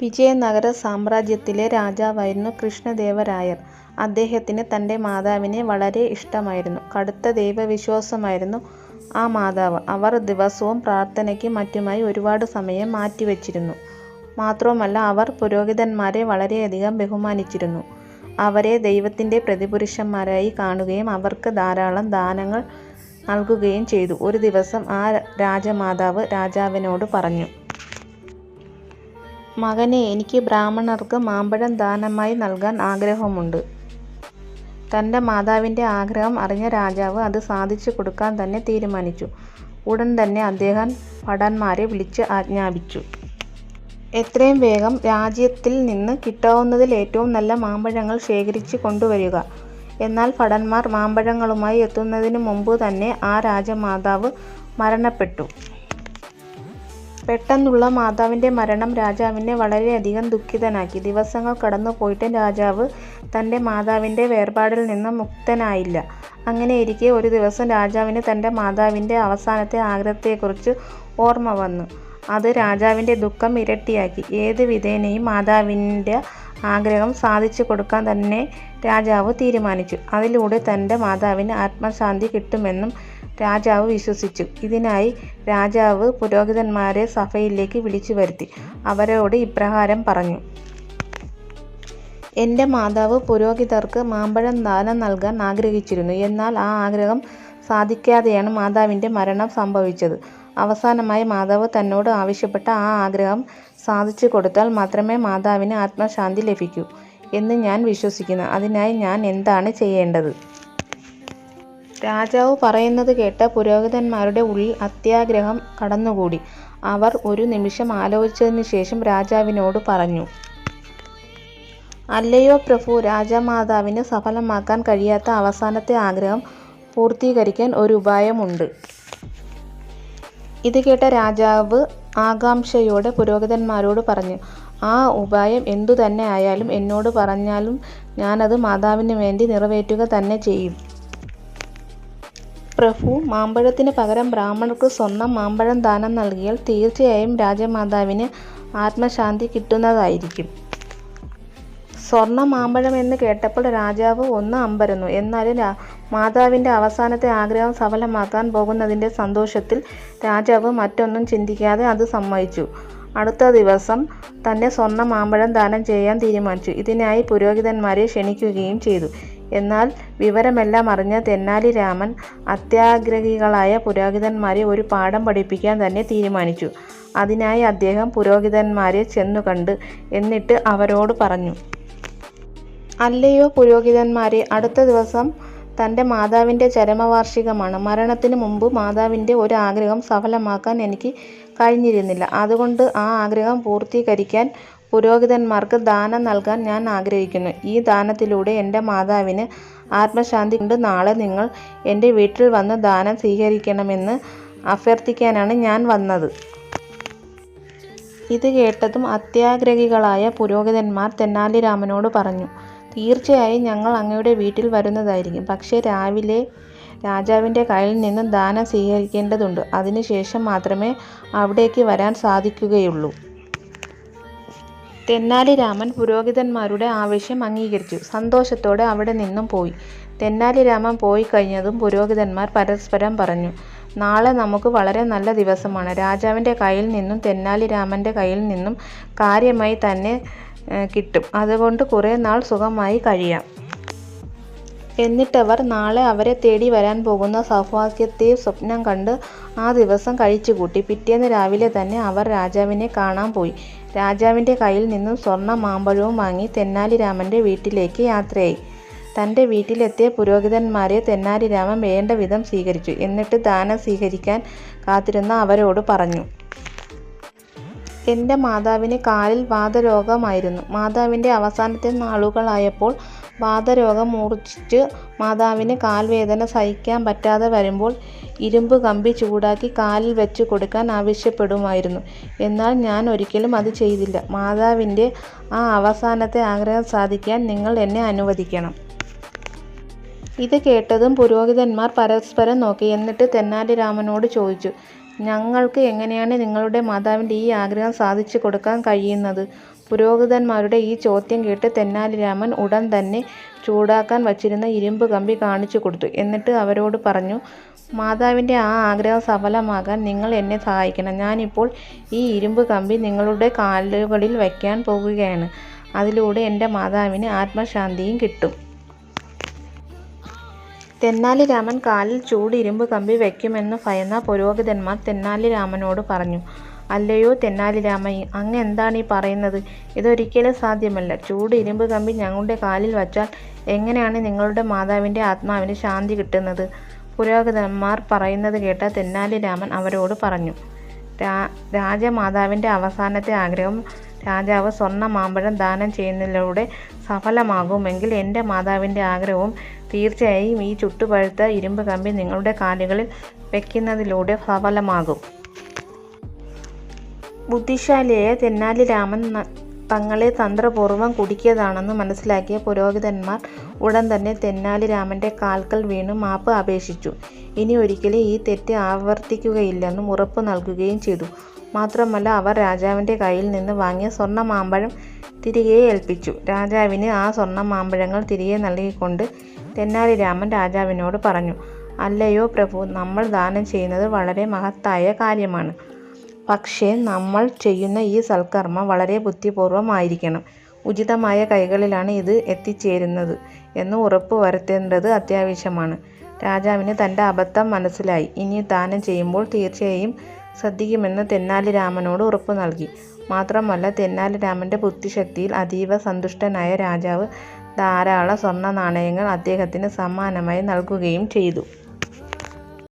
വിജയനഗര സാമ്രാജ്യത്തിലെ രാജാവായിരുന്നു കൃഷ്ണദേവരായർ. അദ്ദേഹത്തിന് തന്റെ മാതാവിനെ വളരെ ഇഷ്ടമായിരുന്നു. കടുത്ത ദൈവവിശ്വാസമായിരുന്നു ആ മാതാവ്. അവർ ദിവസവും പ്രാർത്ഥനയ്ക്കും മറ്റുമായി ഒരുപാട് സമയം മാറ്റിവച്ചിരുന്നു. മാത്രവുമല്ല അവർ പുരോഹിതന്മാരെ വളരെയധികം ബഹുമാനിച്ചിരുന്നു. അവരെ ദൈവത്തിന്റെ പ്രതിപുരുഷന്മാരായി കാണുകയും അവർക്ക് ധാരാളം ദാനങ്ങൾ നൽകുകയും ചെയ്തു. ഒരു ദിവസം ആ രാജമാതാവ് രാജാവിനോട് പറഞ്ഞു. "മകനേ, എനിക്ക് ബ്രാഹ്മണർക്ക് മാമ്പഴം ദാനമായി നൽകാൻ ആഗ്രഹമുണ്ട്. " തന്റെ മാതാവിന്റെ ആഗ്രഹം അറിഞ്ഞ രാജാവ് അത് സാധിച്ചു കൊടുക്കാൻ തന്നെ തീരുമാനിച്ചു. ഉടൻ തന്നെ അദ്ദേഹം ഭടന്മാരെ വിളിച്ച് ആജ്ഞാപിച്ചു. "എത്രയും വേഗം രാജ്യത്തിൽ നിന്ന് കിട്ടാവുന്നതിൽ ഏറ്റവും നല്ല മാമ്പഴങ്ങൾ ശേഖരിച്ച് കൊണ്ടുവരിക. " എന്നാൽ ഭടന്മാർ മാമ്പഴങ്ങളുമായി എത്തുന്നതിന് മുമ്പ് തന്നെ ആ രാജമാതാവ് മരണപ്പെട്ടു. പെട്ടെന്നുള്ള മാതാവിന്റെ മരണം രാജാവിനെ വളരെയധികം ദുഃഖിതനാക്കി. ദിവസങ്ങൾ കടന്നുപോയിട്ടും രാജാവ് തന്റെ മാതാവിന്റെ വേർപാടിൽ നിന്ന് മുക്തനായില്ല. അങ്ങനെയിരിക്കെ ഒരു ദിവസം രാജാവിന് തന്റെ മാതാവിന്റെ അവസാനത്തെ ആഗ്രഹത്തെക്കുറിച്ച് ഓർമ്മ വന്നു. അത് രാജാവിന്റെ ദുഃഖം ഇരട്ടിയാക്കി. ഏത് വിധേനയും മാതാവിന്റെ ആഗ്രഹം സാധിച്ചു കൊടുക്കാൻ തന്നെ രാജാവ് തീരുമാനിച്ചു. അതിലൂടെ തന്റെ മാതാവിന് ആത്മശാന്തി കിട്ടുമെന്നും രാജാവ് വിശ്വസിച്ചു. ഇതിനായി രാജാവ് പുരോഹിതന്മാരെ സഭയിലേക്ക് വിളിച്ചു വരുത്തി അവരോട് ഇപ്രകാരം പറഞ്ഞു. എന്റെ മാതാവ് പുരോഹിതർക്ക് മാമ്പഴം ദാനം നൽകാൻ ആഗ്രഹിച്ചിരുന്നു. എന്നാൽ ആ ആഗ്രഹം സാധിക്കാതെയാണ് മാതാവിന്റെ മരണം സംഭവിച്ചത്. അവസാനമായി മാതാവ് തന്നോട് ആവശ്യപ്പെട്ട ആ ആഗ്രഹം സാധിച്ചു കൊടുത്താൽ മാത്രമേ മാതാവിന് ആത്മശാന്തി ലഭിക്കൂ എന്ന് ഞാൻ വിശ്വസിക്കുന്നു. അതിനായി ഞാൻ എന്താണ് ചെയ്യേണ്ടത്? " രാജാവ് പറയുന്നത് കേട്ട് പുരോഹിതന്മാരുടെ ഉള്ളിൽ അത്യാഗ്രഹം കടന്നുകൂടി. അവർ ഒരു നിമിഷം ആലോചിച്ചതിനു ശേഷം രാജാവിനോട് പറഞ്ഞു. "അല്ലയോ പ്രഭു, രാജമാതാവിന് സഫലമാക്കാൻ കഴിയാത്ത അവസാനത്തെ ആഗ്രഹം പൂർത്തീകരിക്കാൻ ഒരു ഉപായമുണ്ട് " ഇത് കേട്ട രാജാവ് ആകാംക്ഷയോടെ പുരോഹിതന്മാരോട് പറഞ്ഞു. "ആ ഉപായം എന്തു തന്നെ ആയാലും എന്നോട് പറഞ്ഞാലും ഞാനത് മാതാവിന് വേണ്ടി നിറവേറ്റുക തന്നെ ചെയ്യും. " "പ്രഭു, മാമ്പഴത്തിന് പകരം ബ്രാഹ്മണർക്ക് സ്വർണ മാമ്പഴം ദാനം നൽകിയാൽ തീർച്ചയായും രാജമാതാവിന് ആത്മശാന്തി കിട്ടുന്നതായിരിക്കും. " സ്വർണ മാമ്പഴം എന്ന് കേട്ടപ്പോൾ രാജാവ് ഒന്ന് അമ്പരന്നു. എന്നാലും മാതാവിന്റെ അവസാനത്തെ ആഗ്രഹം സഫലമാക്കാൻ പോകുന്നതിന്റെ സന്തോഷത്തിൽ രാജാവ് മറ്റൊന്നും ചിന്തിക്കാതെ അത് സമ്മതിച്ചു. അടുത്ത ദിവസം തന്നെ സ്വർണ മാമ്പഴം ദാനം ചെയ്യാൻ തീരുമാനിച്ചു. ഇതിനായി പുരോഹിതന്മാരെ ക്ഷണിക്കുകയും ചെയ്തു. എന്നാൽ വിവരമെല്ലാം അറിഞ്ഞ തെന്നാലി രാമൻ അത്യാഗ്രഹികളായ പുരോഹിതന്മാരെ ഒരു പാഠം പഠിപ്പിക്കാൻ തന്നെ തീരുമാനിച്ചു. അതിനായി അദ്ദേഹം പുരോഹിതന്മാരെ ചെന്നു കണ്ട് എന്നിട്ട് അവരോട് പറഞ്ഞു. "അല്ലയോ പുരോഹിതന്മാരെ അടുത്ത ദിവസം തന്റെ മാതാവിന്റെ ചരമവാർഷികമാണ്. മരണത്തിന് മുമ്പ് മാതാവിന്റെ ഒരു ആഗ്രഹം സഫലമാക്കാൻ എനിക്ക് കഴിഞ്ഞിരുന്നില്ല. അതുകൊണ്ട് ആ ആഗ്രഹം പൂർത്തീകരിക്കാൻ പുരോഹിതന്മാർക്ക് ദാനം നൽകാൻ ഞാൻ ആഗ്രഹിക്കുന്നു. ഈ ദാനത്തിലൂടെ എന്റെ മാതാവിന് ആത്മശാന്തി കൊണ്ട് നാളെ നിങ്ങൾ എന്റെ വീട്ടിൽ വന്ന് ദാനം സ്വീകരിക്കണമെന്ന് അഭ്യർത്ഥിക്കാനാണ് ഞാൻ വന്നത്. " ഇത് കേട്ടതും അത്യാഗ്രഹികളായ പുരോഹിതന്മാർ തെന്നാലിരാമനോട് പറഞ്ഞു. "തീർച്ചയായും ഞങ്ങൾ അങ്ങയുടെ വീട്ടിൽ വരുന്നതായിരിക്കും. പക്ഷേ രാവിലെ രാജാവിന്റെ കയ്യിൽ നിന്ന് ദാനം സ്വീകരിക്കേണ്ടതുണ്ട്. അതിനുശേഷം മാത്രമേ അവിടേക്ക് വരാൻ സാധിക്കുകയുള്ളൂ. " തെനാലിരാമൻ പുരോഹിതന്മാരുടെ ആവശ്യം അംഗീകരിച്ചു സന്തോഷത്തോടെ അവിടെ നിന്നും പോയി. തെന്നാലി രാമൻ പോയി കഴിഞ്ഞതും പുരോഹിതന്മാർ പരസ്പരം പറഞ്ഞു. "നാളെ നമുക്ക് വളരെ നല്ല ദിവസമാണ്. രാജാവിന്റെ കയ്യിൽ നിന്നും തെനാലിരാമന്റെ കയ്യിൽ നിന്നും കാര്യമായി തന്നെ കിട്ടും. അതുകൊണ്ട് കുറേ നാൾ സുഖമായി കഴിയാം. " എന്നിട്ടവർ നാളെ അവരെ തേടി വരാൻ പോകുന്ന സൗഭാഗ്യത്തെ സ്വപ്നം കണ്ട് ആ ദിവസം കഴിച്ചുകൂട്ടി. പിറ്റേന്ന് രാവിലെ തന്നെ അവർ രാജാവിനെ കാണാൻ പോയി. രാജാവിന്റെ കയ്യിൽ നിന്നും സ്വർണ മാമ്പഴവും വാങ്ങി തെന്നാലിരാമന്റെ വീട്ടിലേക്ക് യാത്രയായി. തന്റെ വീട്ടിലെത്തിയ പുരോഹിതന്മാരെ തെന്നാലിരാമൻ വേണ്ട വിധം സ്വീകരിച്ചു. എന്നിട്ട് ദാനം സ്വീകരിക്കാൻ കാത്തിരുന്ന അവരോട് പറഞ്ഞു. "എന്റെ മാതാവിന് കാലിൽ വാതരോഗമായിരുന്നു. മാതാവിന്റെ അവസാനത്തെ നാളുകളായപ്പോൾ വാതരോഗം മൂർച്ഛിച്ച് മാതാവിന് കാൽവേദന സഹിക്കാൻ പറ്റാതെ വരുമ്പോൾ ഇരുമ്പ് കമ്പി ചൂടാക്കി കാലിൽ വെച്ച് കൊടുക്കാൻ ആവശ്യപ്പെടുമായിരുന്നു. എന്നാൽ ഞാൻ ഒരിക്കലും അത് ചെയ്തില്ല. മാതാവിന്റെ ആ അവസാനത്തെ ആഗ്രഹം സാധിക്കാൻ നിങ്ങൾ എന്നെ അനുവദിക്കണം. " ഇത് കേട്ടതും പുരോഹിതന്മാർ പരസ്പരം നോക്കി. എന്നിട്ട് തെനാലിരാമനോട് ചോദിച്ചു. ഞങ്ങൾക്ക് എങ്ങനെയാണ് നിങ്ങളുടെ മാതാവിന്റെ ഈ ആഗ്രഹം സാധിച്ചു കൊടുക്കാൻ കഴിയുന്നത്? പുരോഹിതന്മാരുടെ ഈ ചോദ്യം കേട്ട് തെന്നാലിരാമൻ ഉടൻ തന്നെ ചൂടാക്കാൻ വച്ചിരുന്ന ഇരുമ്പ് കമ്പി കാണിച്ചു കൊടുത്തു. എന്നിട്ട് അവരോട് പറഞ്ഞു മാതാവിന്റെ ആ ആഗ്രഹം സഫലമാകാൻ നിങ്ങൾ എന്നെ സഹായിക്കണം. ഞാനിപ്പോൾ ഈ ഇരുമ്പ് കമ്പി നിങ്ങളുടെ കാലുകളിൽ വയ്ക്കാൻ പോകുകയാണ് അതിലൂടെ എന്റെ മാതാവിന് ആത്മശാന്തിയും കിട്ടും. തെന്നാലിരാമൻ കാലിൽ ചൂട് ഇരുമ്പ് കമ്പി വയ്ക്കുമെന്ന് ഭയന്ന പുരോഹിതന്മാർ തെന്നാലി രാമനോട് പറഞ്ഞു അല്ലയോ തെന്നാലി തെന്നാലിരാമ അങ്ങ് എന്താണ് ഈ പറയുന്നത്? ഇതൊരിക്കലും സാധ്യമല്ല. ചൂട് ഇരുമ്പ് കമ്പി ഞങ്ങളുടെ കാലിൽ വച്ചാൽ എങ്ങനെയാണ് നിങ്ങളുടെ മാതാവിന്റെ ആത്മാവിന് ശാന്തി കിട്ടുന്നത്? പുരോഹിതന്മാർ പറയുന്നത് കേട്ട തെന്നാലി രാമൻ അവരോട് പറഞ്ഞു രാ രാജമാതാവിന്റെ അവസാനത്തെ ആഗ്രഹം രാജാവ് സ്വർണ മാമ്പഴം ദാനം ചെയ്യുന്നതിലൂടെ സഫലമാകുമെങ്കിൽ എന്റെ മാതാവിന്റെ ആഗ്രഹവും തീർച്ചയായും ഈ ചുട്ടുപഴുത്ത ഇരുമ്പ് കമ്പി നിങ്ങളുടെ കാലുകളിൽ വയ്ക്കുന്നതിലൂടെ സഫലമാകും ബുദ്ധിശാലിയായ തെന്നാലിരാമൻ തങ്ങളെ തന്ത്രപൂർവം കുടുക്കിയതാണെന്ന് മനസ്സിലാക്കിയ പുരോഹിതന്മാർ ഉടൻ തന്നെ തെന്നാലി രാമന്റെ കാൽക്കൽ വീണ് മാപ്പ് അപേക്ഷിച്ചു. ഇനി ഒരിക്കലും ഈ തെറ്റ് ആവർത്തിക്കുകയില്ലെന്നും ഉറപ്പ് നൽകുകയും ചെയ്തു. മാത്രമല്ല അവർ രാജാവിന്റെ കയ്യിൽ നിന്ന് വാങ്ങിയ സ്വർണ മാമ്പഴം തിരികെ ഏൽപ്പിച്ചു. രാജാവിന് ആ സ്വർണ മാമ്പഴങ്ങൾ തിരികെ നൽകിക്കൊണ്ട് തെന്നാലിരാമൻ രാജാവിനോട് പറഞ്ഞു അല്ലയോ പ്രഭു നമ്മൾ ദാനം ചെയ്യുന്നത് വളരെ മഹത്തായ കാര്യമാണ്. പക്ഷേ നമ്മൾ ചെയ്യുന്ന ഈ സൽക്കർമ്മം വളരെ ബുദ്ധിപൂർവമായിരിക്കണം. ഉചിതമായ കൈകളിലാണ് ഇത് എത്തിച്ചേരുന്നത് എന്ന് ഉറപ്പ് വരുത്തേണ്ടത് അത്യാവശ്യമാണ്. രാജാവിന് തന്റെ അബദ്ധം മനസ്സിലായി. ഇനി ദാനം ചെയ്യുമ്പോൾ തീർച്ചയായും ശ്രദ്ധിക്കുമെന്ന് തെന്നാലി രാമനോട് ഉറപ്പു നൽകി. മാത്രമല്ല തെന്നാലി രാമന്റെ ബുദ്ധിശക്തിയിൽ അതീവ സന്തുഷ്ടനായ രാജാവ് ധാരാളം സ്വർണ നാണയങ്ങൾ അദ്ദേഹത്തിന് സമ്മാനമായി നൽകുകയും ചെയ്തു.